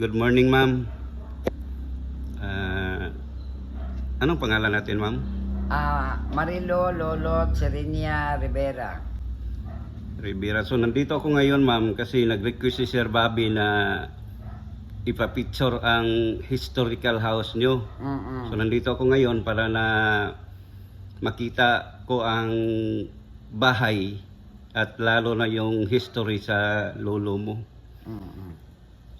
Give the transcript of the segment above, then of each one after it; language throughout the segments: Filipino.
Good morning, ma'am. Ah, anong pangalan natin, ma'am? Ah, Marilo Lolo Serinia Rivera. Rivera. So, nandito ako ngayon, ma'am, kasi nag-request si Sir Bobby na ipapicture ang historical house nyo. Mm-mm. So, nandito ako ngayon para na makita ko ang bahay at lalo na yung history sa lolo mo. Mm-mm.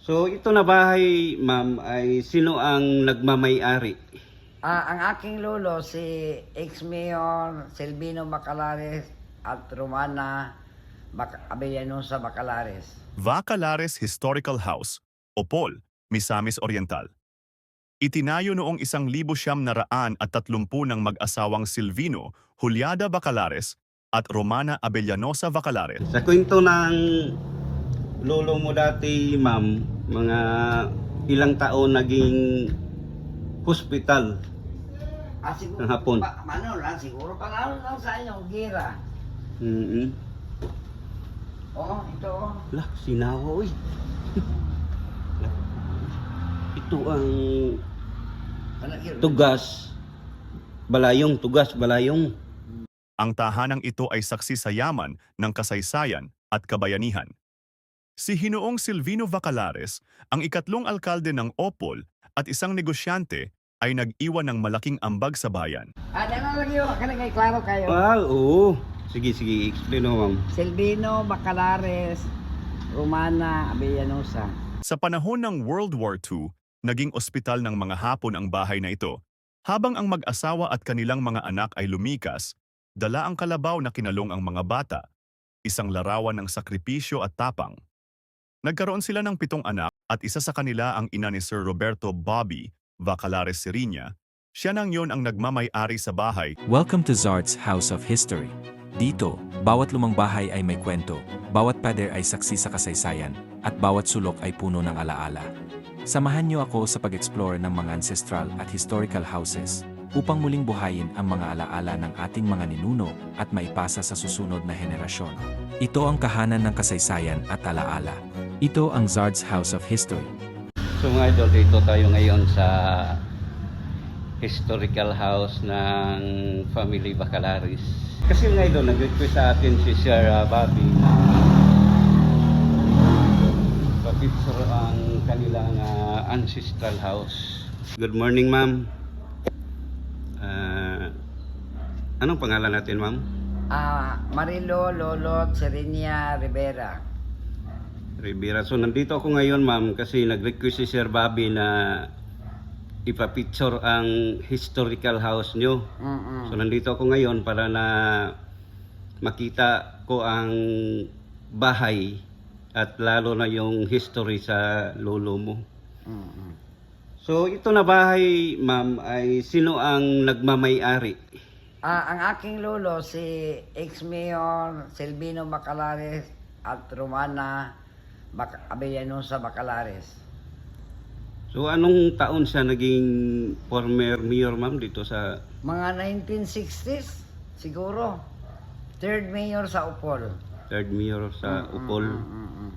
So, ito na bahay, ma'am, ay sino ang nagmamay-ari? Ah, ang aking lolo si ex-mayor Silvino Bacalares at Romana Bac- Abellanosa Bacalares. Vacalares Historical House, Opol, Misamis Oriental. Itinayo noong isang libo siyam na raan at tatlumpu ng mag-asawang Silvino, Juliada Bacalares at Romana Abellanosa Bacalares. Sa kwento ng lolo mo dati, ma'am, mga ilang taon naging hospital. Ah, siguro, Ng hapon. Pa, ano lang, siguro panalo lang sa inyong gira. mm Oo, ito. oh. Lah, sinawa. Lah, Ito ang tugas. Balayong, tugas, balayong. Ang tahanang ito ay saksi sa yaman ng kasaysayan at kabayanihan. Si Hinoong Silvino Bacalares, ang ikatlong alkalde ng Opol at isang negosyante ay nag-iwan ng malaking ambag sa bayan. Ah, dala lagi yun. Kaya kay klaro kayo. Ah, oo. Sige, sige, explain mo, ma'am. Silvino Bacalares, Romana Abellanosa. Sa panahon ng World War II, naging ospital ng mga Hapon ang bahay na ito. Habang ang mag-asawa at kanilang mga anak ay lumikas, dala ang kalabaw na kinalong ang mga bata, isang larawan ng sakripisyo at tapang. Nagkaroon sila ng pitong anak at isa sa kanila ang ina ni Sir Roberto Bobby Vacalares Serinya. Siya nang yon ang nagmamay-ari sa bahay Welcome to Zard's House of History. Dito, bawat lumang bahay ay may kwento, bawat pader ay saksi sa kasaysayan, at bawat sulok ay puno ng alaala. Samahan niyo ako sa pag-explore ng mga ancestral at historical houses upang muling buhayin ang mga alaala ng ating mga ninuno at maipasa sa susunod na henerasyon. Ito ang kahanan ng kasaysayan at alaala. Ito ang Zard's House of History. So mga idol, dito tayo ngayon sa historical house ng family Bacalaris. Kasi mga idol, nag-request sa atin si Sir uh, Bobby na papicture ang kanilang uh, ancestral house. Good morning, ma'am. Ah, anong pangalan natin, ma'am? Ah, Marilo Lolo Serinia Rivera. Rivera. So nandito ako ngayon ma'am kasi nag-request si Sir Bobby na ipapicture ang historical house nyo. Mm-mm. So nandito ako ngayon para na makita ko ang bahay at lalo na yung history sa lolo mo. Mm-mm. So ito na bahay ma'am ay sino ang nagmamay-ari? Ah, ang aking lolo si ex-mayor Silvino Bacalares at Romana Bac- Abellanosa Bacalares. So anong taon siya naging former mayor ma'am dito sa Mga 1960s siguro. Third mayor sa Upol. third mayor sa Upol? Mm-mm.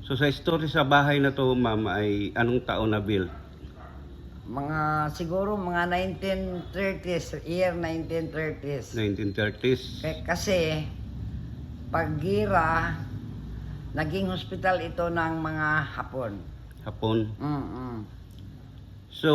So sa story sa bahay na to, ma'am, ay anong taon na built? Mga siguro mga 1930s, year 1930s. 1930s. K- kasi pag gira, naging hospital ito ng mga Hapon. Hapon. Mm-mm. So,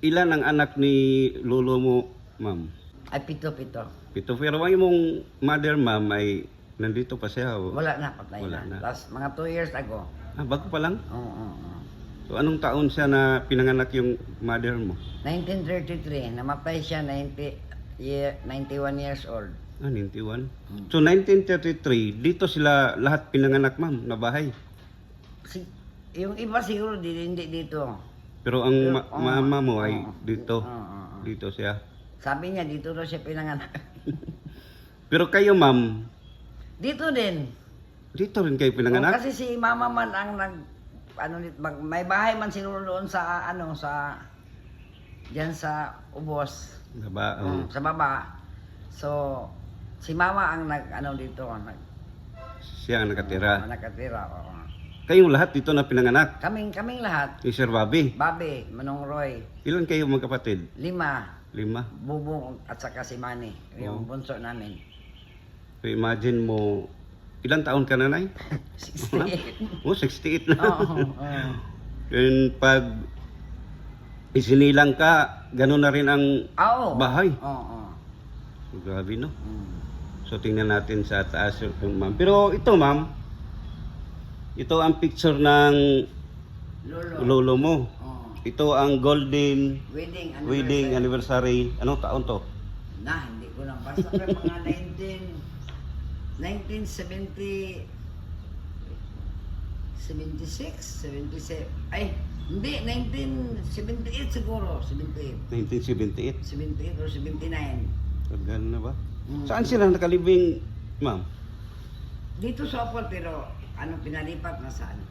ilan ang anak ni lolo mo, ma'am? Ay, pito-pito. Pito. Pero ang imong mother, ma'am, ay nandito pa siya. o? Wala na, patay Wala na. na. Tapos mga 2 years ago. Ah, bago pa lang? Oo, oo, oo. So, anong taon siya na pinanganak yung mother mo? 1933, namatay siya 90, year, 91 years old. Ah, 91. So, 1933, dito sila lahat pinanganak, ma'am, na bahay. Si, yung iba siguro di, hindi dito. Pero ang ma- Oo, mama mo ay oo. dito. Oo, oo, oo. Dito siya. Sabi niya, dito daw siya pinanganak. Pero kayo, ma'am, dito din. dito rin kayo Oh, pinanganak? kasi si mama man ang nag ano mag, may bahay man siguro doon sa ano sa diyan sa ubos Diba? mm, sa baba. So si mama ang nag ano dito nag Siya ang nakatira. nakatira. oo. Kayong lahat dito na pinanganak. Kaming, kaming lahat. Ni Sir Bobby. Babe, Manong Roy, Ilan kayo magkapatid? lima, Lima. Bubong at saka si Manny, yung Oh. bunso namin. So imagine mo, ilang taon ka na, Nay? 68. Oh, 68 na. Oo, oo. And pag isinilang ka, gano'n na rin ang Ah, oo. bahay. Oo, oo. Grabe, no? Mm. So tingnan natin sa taas yung ma'am. Pero ito, ma'am, ito ang picture ng Lolo. lolo mo. Oo. Ito ang golden Wedding anniversary. wedding anniversary. Anong taon to? Na, hindi ko lang. Basta mga 19... 1970... 76, 77... Ay, hindi, 1978 siguro. 78. 1978. 78 or 79. Ganun na ba? Saan sila nakalibing, ma'am? Dito sa Opol, pero ano, pinalipat na sa ano?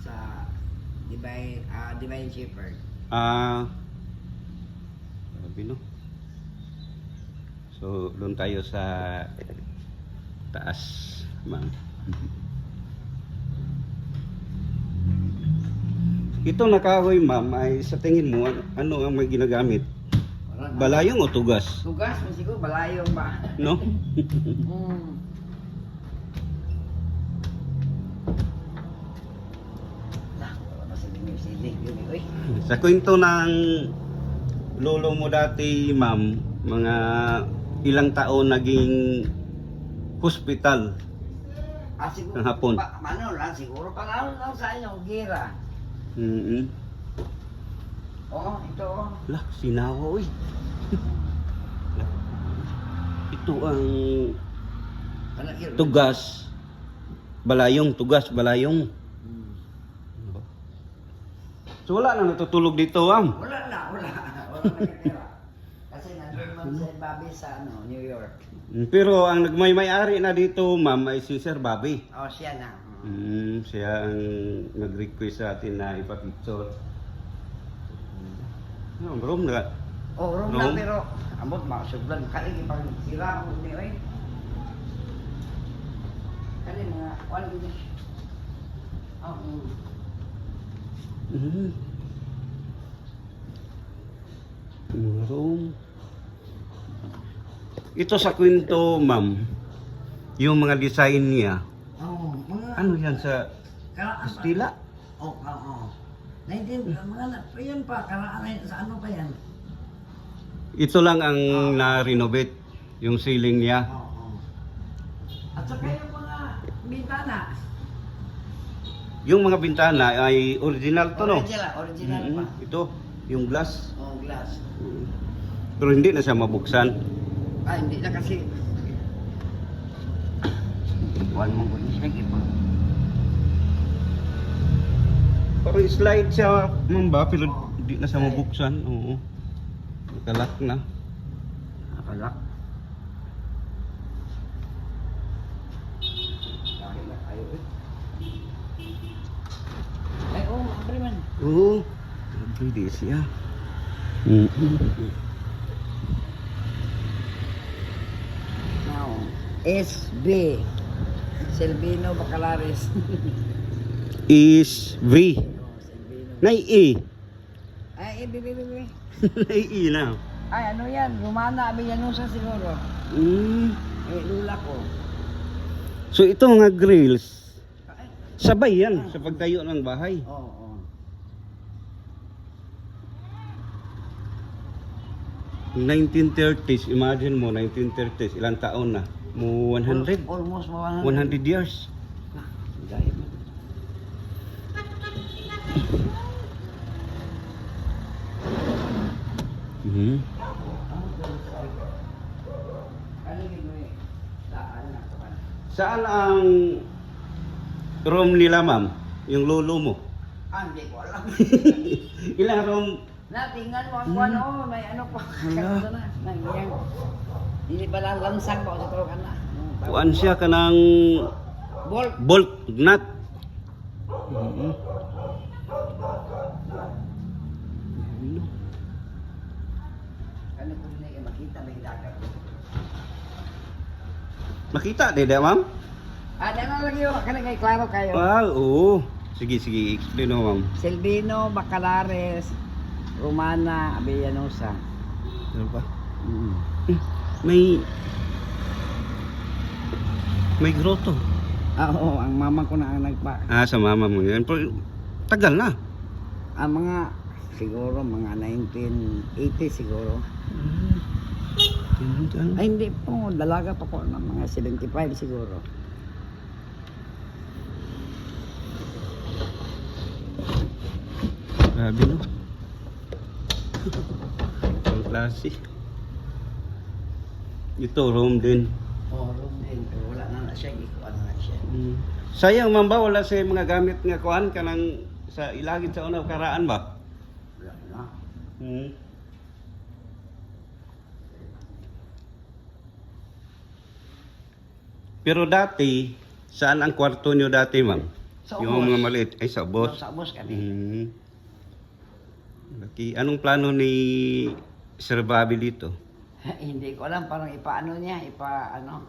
Sa Divine, ah Divine Shepherd. Ah, grabe no? So, doon tayo sa taas, ma'am. Ito nakahoy, ma'am, ay sa tingin mo, an- ano ang may ginagamit? Balayong o tugas? Tugas mo siguro, balayong ba? No? Mm. Sa kwento ng lolo mo dati, ma'am, mga ilang taon naging hospital. Ah, siguro, Ang hapon. Pa, ano lang, siguro panalo lang sa inyo, gira. Mm Oo, ito. oh. Lah, sinawa. Lah. Ito ang Ano, tugas. Balayong, tugas, balayong. Hmm. So wala na natutulog dito, ma'am. Wala na, wala. Wala na. Kasi nandun sa Bobby sa ano, New York. Mm, Pero ang nagmay-may-ari na dito, ma'am, ay si Sir Bobby. Oh, siya na. Mm, siya ang nag-request sa atin na ipapicture. No, bro, na. Oh, room na Room? pero ambot mga sublan kali pag sira mo ni oy. Kali mga one gini. Oh, mm. Mm. Mga room. Ito sa kwento, ma'am, yung mga design niya, Oh, mga ano yan sa karaan pa. Kastila? Oh, oo. Oh, 19 mga na, pa yan pa karaan sa ano pa yan? Ito lang ang na-renovate, yung ceiling niya. Oo. Oh, At saka yung mga bintana. Yung mga bintana ay original to, no? Original, original Mm, pa. Ito, yung glass. Oh, glass. Mm. Pero hindi na siya mabuksan. Ah, hindi na kasi. Ikuan mo ko niya iba. Parang slide siya, ma'am ba? Pero hindi na siya mabuksan. Oo. Nakalak na. Nakalak. Ay, oo, oh, man. Oo. Di siya. Mm-hmm. Now, SB. Selvino Bacalares. Is V. oh. Nay E. Ay, bibi, bibi. Nay E na. Ay, ano yan? Romana Avillanusa siguro. Mm. Eh, lula ko. So ito mga grills, Ay, sabay yan sa pagtayo ng bahay. oo, oo. Yung 1930s, imagine mo, 1930s, ilang taon na? Mo 100? Almost 100. 100 years. Ah, Dahil Mhm. Ano eh? Saan ang room nila, ma'am? Yung lolo mo? Ah, hindi ko alam. Ilang room? Natingan mo ako ano, may ano pa. Na, nangyayang. Hindi pa lang lansang ba sa trokan na. Kuan siya ka ng Bolt. bolt nut. Mhm. Ano ko din eh, makita may dagat. Makita, ba, ma'am? Ah, di na lagi yun. Kaya kay klaro kayo. Ah, oo. Sige, sige. Explain mo, ma'am. Silvino, Bacalares, Romana, Avellanosa. Ano ba? Mm. Eh, May... May grotto. Ah, oo, ang mama ko na ang nagpa. Ah, sa mama mo yan. Pero, tagal na. Ang mga, siguro, mga 1980 siguro. Ano? Ay, hindi po. Dalaga pa po ng mga 75 siguro. Grabe, no? Ang klase. Ito, room din. Oo, oh, room din. Pero wala na na siya. Ikuan na siya. Mm. Sayang man ba, wala sa mga gamit nga kuhan ka ng sa ilagid sa unaw karaan ba? Wala na. Hmm. Pero dati, saan ang kwarto nyo dati, ma'am? Sa Yung ubos. mga maliit. Ay, sa boss. Sa ubos kami. Hmm. Laki. Anong plano ni Sir Bobby dito? hindi ko alam. Parang ipaano niya. Ipa, ano.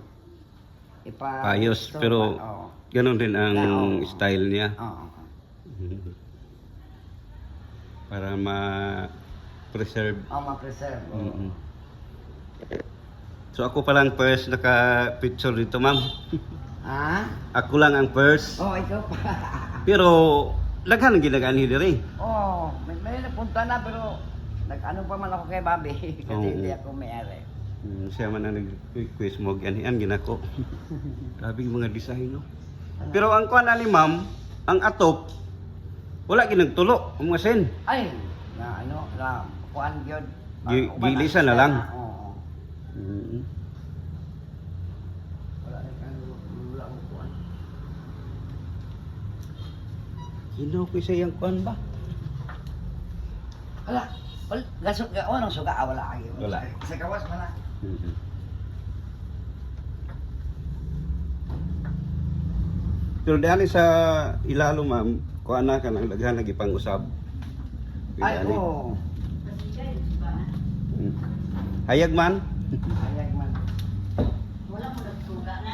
Ipa... Payos, Ito, pero- pa- Oo. Ganon din ang Oo. style niya. Oo. Mhm. Para ma-preserve. Oo, ma-preserve. oo. Mm-mm. So ako pa lang first naka-picture dito, ma'am. Ha? Ako lang ang first. Oo, ikaw pa. Pero laghan ang ginagaan ni Diri. Oo, may, may napunta na pero nag-ano pa man ako kay Bobby kasi Oo. hindi ako may-ari. Hmm, siya man ang nag-request mo ganihan ginako. Grabe yung mga design no. Pero ang kuan ani ma'am, ang atop wala ginagtulo ang mga sen. Ay, na ano, na kuan gyud. Gi- Uban gilisan na lang. Oo. Mm. Wala na kan wala ko kuan. Hinaw ko sa iyang kuan ba? Wala. Wala, gasok ga oh, suga ah, wala agi. Wala. Sa kawas man na. Mhm. Pero dahil sa ilalo ma'am, kuan na ka nang daghan lagi pang usab. Ay, Dali. oo. Mm. Hayag man. Ayag man. Wala mo nagsuga na.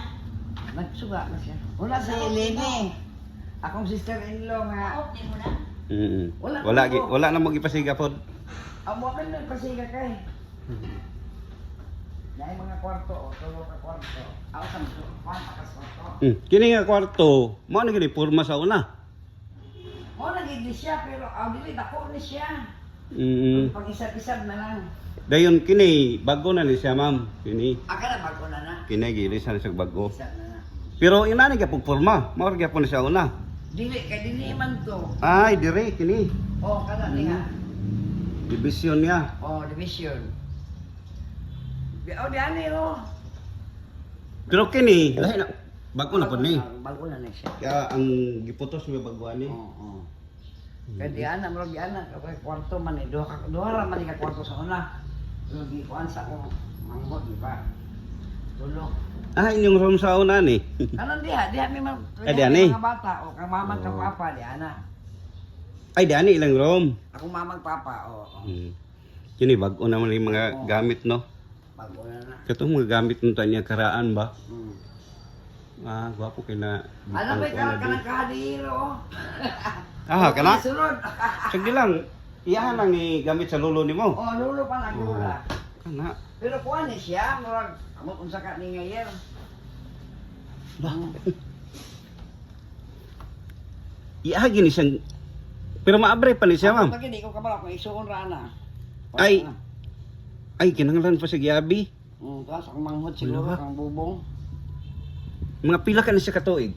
Nagsuga na siya. Wala sa Eleni. Akong sister-in-law nga. Mm. Wala Wala na gi wala na mo gipasiga pod. Amo ka na pasiga kay. Dahil mga kwarto o tulo ka kwarto. Ako sa mga pakas kwarto. Mm. Kini nga kwarto, mo na gini porma sa una. Mo nagigli siya pero aw dili dako ni siya. Mm. Pag isab-isab na lang. Dayon kini bago na ni siya ma'am. Kini Aka na bago na na. kini gilisan sa bago. Isab na na. Pero ina ni gyapon porma, ra gyapon siya una. Dili kay dili man to. Ay, dire kini. Oh, kana ni nga. Division niya. Oh, division. Di oh di ani oh. Pero kini, lahi na bago na pod ni. Bago na ni siya. Kaya ang giputos mo baguan ni. Oo. Oh, Kaya di ana, murag di ana, kaya kwarto man eh, duha, ka, duha ra man ni ka kwarto sa una. Kuan sa ko, mangbot, di ba? Tulo. Ah, inyong room sa una ni. Kanon diha, diha may mga, Ah, diha ni? mga bata, o kang mamang kang Oo. papa, di ana. Ay, dani ilang room. Akong mamang papa, o. Oh, Hmm. Kini bago naman yung mga Oo. gamit no. Bago na na. Katong mga gamit nung tanya karaan ba? Hmm. Ah, gwapo kay na. Alam mo, ka ka nagkadiro, oh. Ah, kana? Sunod. Sige lang. Iyahan lang ni gamit sa lulo nimo. oh, lulo pa lang, Oo. Kana. Pero kuan ni siya, murag, amo kung saka ni ngayon. Ba? Iyahan gini siyang Pero maabre pa ni siya, ma'am. Pag hindi ko kabala kung isuon ra na. Ay. Ay, kinanglan pa sa giabi. Mm, tapos ang manghod siguro, Wala. ang bubong. Mga pila ka na siya katuig.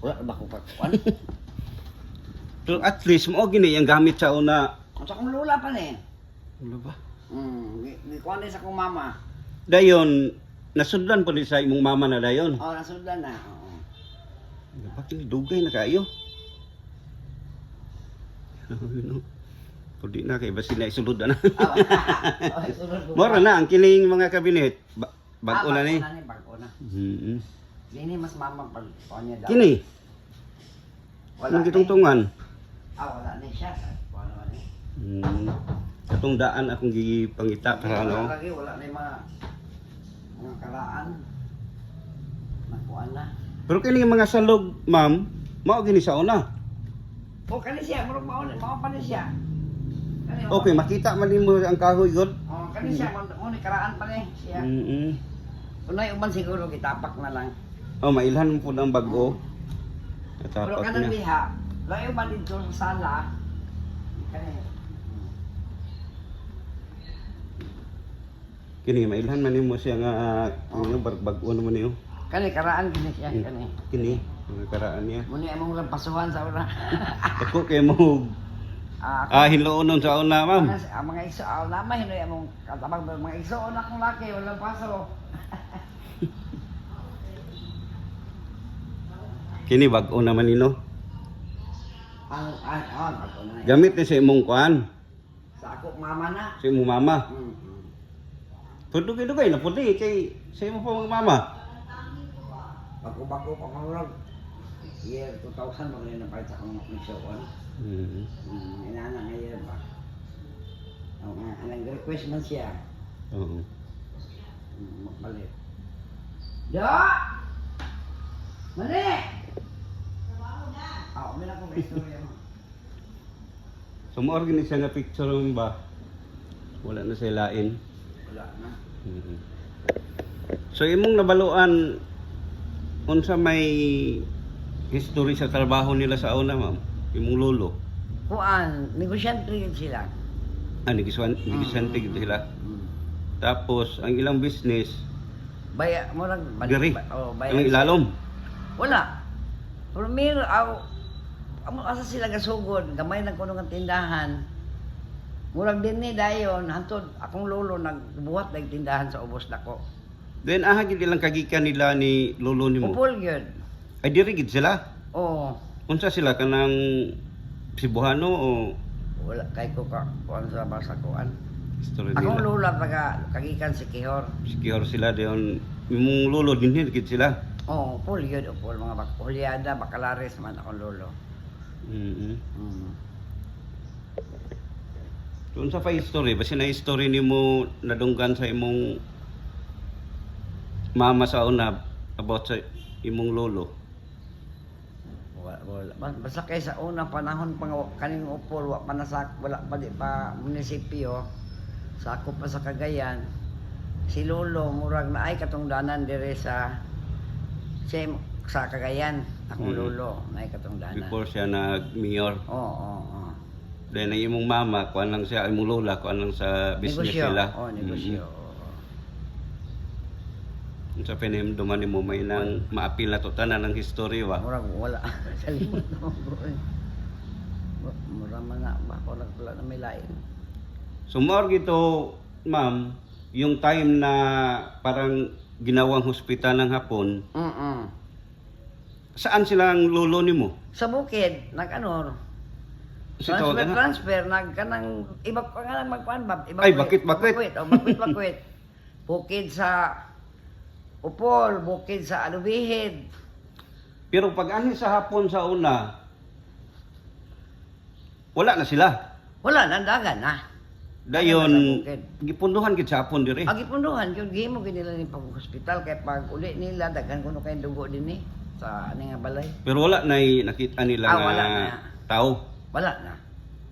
Wala ba ko pagkuan? Pero at least mo gini ang gamit sa una. Ang sa kong lula pa ni. Ano ba? Mm, di, di kuan din sa kong mama. Dayon, nasudlan po ni sa imong mama na dayon. Oh, nasudlan na. Oo. Bakit dugay na kayo? Ano? Pwede na kay basi na isulod na. Ah, oh, Mora pa. na ang kining mga kabinet. Ba bago Ah, na ni. Bago na. Mm Dini mas mama pag kuan niya daw. Kini, Wala ni. gitungtungan? Ah, wala ni siya. Naman ni. Hmm. Katong daan akong gipangita para ano. lagi, wala ni mga mga karaan. kuan na. Pero kini mga salog, ma'am, mao gini sa una. O kani siya, murag mao mao pa ni siya. Kani, Okay, makita man nimo ang kahoy god. Oh, kani siya mo mo ni karaan pa ni siya. Mm. Unay uban siguro kitapak na lang. Oh, mailhan mo po ng bago. Pero Natapak kanang niya. diha, layo man dito sa sala. Kani. Kini mailhan man nimo siya nga uh, bago naman niyo. Kani karaan kini siya Mm. kani. Kini mga karaan niya. Muni among lang pasuhan sa ura. Ako kay mo Ah, ah hinloonon sa una, ma'am. Ang mga iso, ah, nama hinoy among katabang mga iso na kong laki, walang paso. Kini bago naman nino. Ang, ang, ang, ako na. Gamit ni sa imong kuan, Sa ako mama na. sa imong mama. Mm, mm. Tudugay-dugay na puti kay sa imong pa mga mama. Bako-bako pa mahurag. Year 2000 mo rin napahit sa akong misyon. Mm. Hmm, inana nga year ba? O nga, anong request man siya. Oo. Hmm, magpalit. Da! Mali! Ah, umin ako may istorya mo. So mo organize nga picture mo ba? Wala na sa lain. Wala na. Mhm. So imong nabaluan unsa may history sa trabaho nila sa una, ma'am? Imong lolo. Kuan, negosyante yun sila. Ah, nagiswan, nagisante gid sila. Hmm. Tapos ang ilang business, Baya, murag Diri. Oh, ang baya. ilalom. Wala. Pero mir aw amo asa sila gasugod, gamay nang kuno nga tindahan. Murag din ni dayon hantod akong lolo nagbuhat ng tindahan sa ubos nako. Then aha gid ilang kagikan nila ni lolo nimo. Upol gyud. Ay diri gid sila. Oo. Unsa sila kanang Cebuano o Wala kay ko ka kuan sa basa kuan. history Akong nila? lula taga kagikan si Kihor. Sikihor sila diyon. Imong lolo dinhi gid sila. Oo, upol gyud upol mga bak Juliada, Bacalares man akong lolo. Mhm. Mm. Doon sa pa history, basi na history nimo nadunggan sa imong mama sa una about sa imong lolo. Wala, wala. Bas- Basta kay sa una panahon pang kaning upol wa pa nasa wala pa di pa munisipyo sakop pa sa Cagayan. Si Lolo murag na ay katong danan dire sa sa, sa Cagayan. Akong Mm. lolo na ay katong danan. Before siya nag-mayor. Oo, oo, Then ang imong mama, kuan lang siya, imong lola, kuan lang sa business Negosyo. nila. Oo, negosyo. oo. Mm. Sa pinimduman nimo may nang maapil na to tanan ng history wa. Murag wala sa limot mo bro. Wa- Murag man na ba ko wala na may lain. So more gito, ma'am, yung time na parang ginawang hospital ng hapon, Mm. saan sila ang lolo nimo? Sa bukid nag ano Si transfer, tawagan na. transfer, nag kanang iba pa nga lang magkuhan ba? Iba Ay, bakit, bakit? O, bakit, bakit? bukid sa Upol, bukid sa Alubihid. Pero pag ani sa hapon sa una, wala na sila. Wala, nandagan na. Dayon, Bukid. gipunduhan gid sa hapon dire. Agi punduhan, yun, gihimo gid nila ni pag hospital kay pag uli nila, daghan kuno kay dugo din sa ani nga balay. Pero wala na nakita nila Ah, nga wala na. tao. Wala na.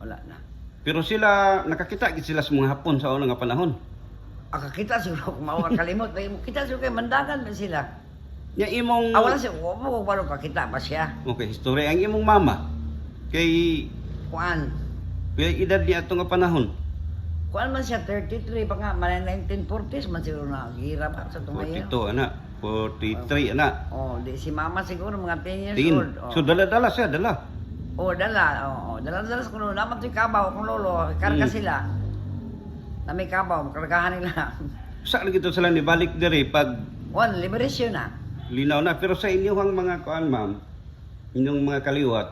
Wala na. Pero sila, nakakita gid sila sa mga hapon sa una nga panahon. Aka kita siguro kung mao kalimot, kita siguro kay mandagan man sila. Nya imong Ah, wala siya, wa mo kung paano kakita pa siya. Okay, history ang imong mama kay Kuan, kay edad niya ato nga panahon. Kuan man siya 33 pa nga man 1940s man siguro na gira ba sa tungayan. 42 anak, 43 anak. Oh, di si mama siguro mga 10 years Tingin. old. Oh. So dala-dala siya, dala. Oh, dala, oh, oh, dala dala sa kuno naman ti kabaw kung lolo, karga Mm. sila. Na may kabaw, kargahan nila. Sa to sila ni balik dire pag Wan, liberasyon na. linaw na pero sa inyong mga kuan ma'am, inyong mga kaliwat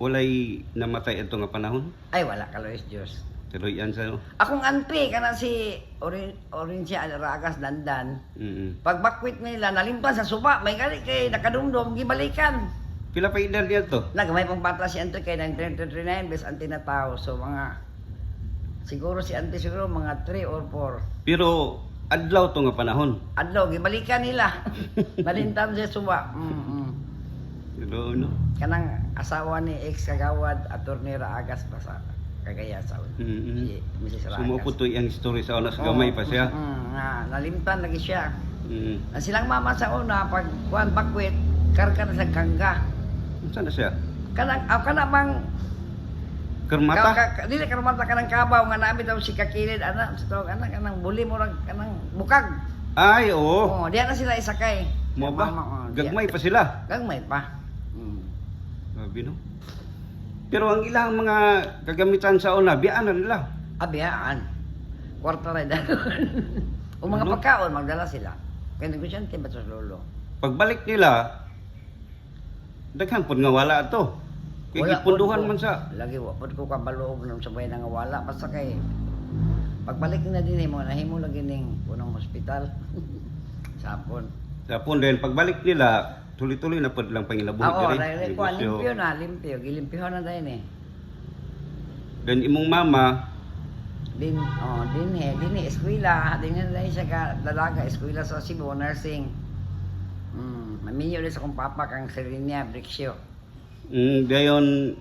walay namatay ato nga panahon. Ay wala ka Luis Diyos. Pero yan sa Akong anti kana si Orin Orincia Ragas Dandan. mm Pag bakwit nila nalimpas sa suba, may gali kay nakadumdum gibalikan. Pila pa edad niya to? Nagmay pang bata si Ante kay 1939 bes Ante na tao. So mga siguro si Ante siguro mga 3 or 4. Pero adlaw to nga panahon. Adlaw gibalikan nila. Malintan sa suwa. Mm, mm. Pero no. Kanang asawa ni ex kagawad attorney Raagas pa sa Cagayan sa Mm-mm. si Mrs. Raagas. Sumuputoy ang story sa una sa Oo, gamay pa siya. Mm, nga, nalimtan lagi siya. Mm. Ang silang mama sa una pag kuan bakwit karka na sa kangga. Saan na siya? Kanang aw kana mang Kermata? Ka, ka, dili ka mata kanang kabaw nga namin daw si kakilid ana sa tawag ana kanang buli mo rag kanang bukag. Ay, oo. Oh, diya na sila isakay. Mo ba? mama, oh. Gagmay pa sila. Gagmay pa. Mm. Sabi no. Pero ang ilang mga kagamitan sa una, biyaan na nila. Abiyaan. Kwarta na o mga Ano? pagkaon magdala sila. Kaya negosyante ba sa lolo? Pagbalik nila, daghan pud nga wala to. Kay Wala gipunduhan ko. man sa Lagi wa pod ko kabalog nang sabay nga wala basta kay pagbalik na din mo nahimo lagi ning punong hospital. Sapon. sa pun din pagbalik nila, tuloy-tuloy na pud lang pangilabuhi Oo, diri. dahil ko limpyo na, limpyo, gilimpyo na din eh. Then imong mama, Din oh, din he, din he eskwela, din na dahil siya ka dalaga eskwela sa Cebu nursing. Mm, maminyo din sa kong papa kang Serinia Brixio. mm, dayon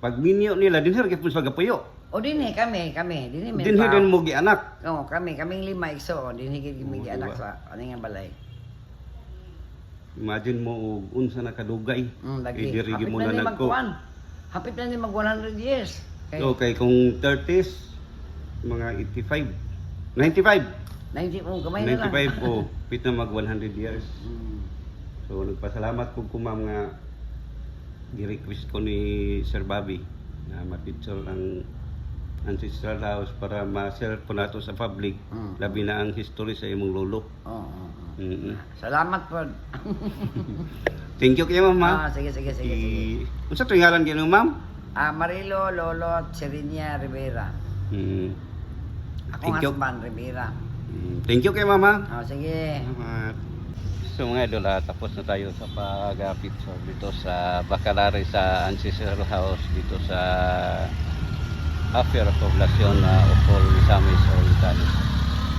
pag minyo nila dinher gyud sa gapuyo. O din he kami, kami, din may Dinher pa- din mo gianak. Oo, kami, kaming lima ikso, din he gid Oo, anak diba? sa ano nga balay. Imagine mo og unsa na kadugay. Mm, lagi. Kay diri Hapit mo na na ni nagko. Hapit na ni mag 100 years. Kay Okay, kung 30s mga 85. 95. 90 oh, kamay na lang. 95 o pit na mag 100 years. Mm. So nagpasalamat po ko ma'am nga gi-request ko ni Sir Bobby na ma-picture ang ancestral house para ma-share po nato sa public Mm. labi na ang history sa imong lolo. Oo, oo, oo. Mm-mm. Salamat po. Thank you kayo ma'am. ha. Ah, sige, sige, sige, sige. Si... Unsa to ngalan gyud ma'am? Ah, Marilo Lolo Serinia Rivera. Mm. Ako Thank you. husband Rivera. Mm. Thank you kay mama. Oh, sige. Salamat. So mga idol, ah, tapos na tayo sa pag-picture dito sa Bacalari sa Ancestral House dito sa Affair Poblacion na Opol Misamis Orientales.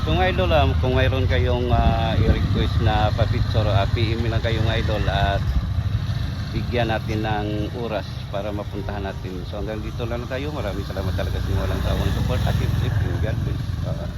So mga idol, ah, kung mayroon kayong ah, i-request na pa-picture, uh, PM lang kayong idol at bigyan natin ng oras para mapuntahan natin. So hanggang dito lang tayo. Maraming salamat talaga sa inyo walang tawang support. At if, if, God bless. Ah,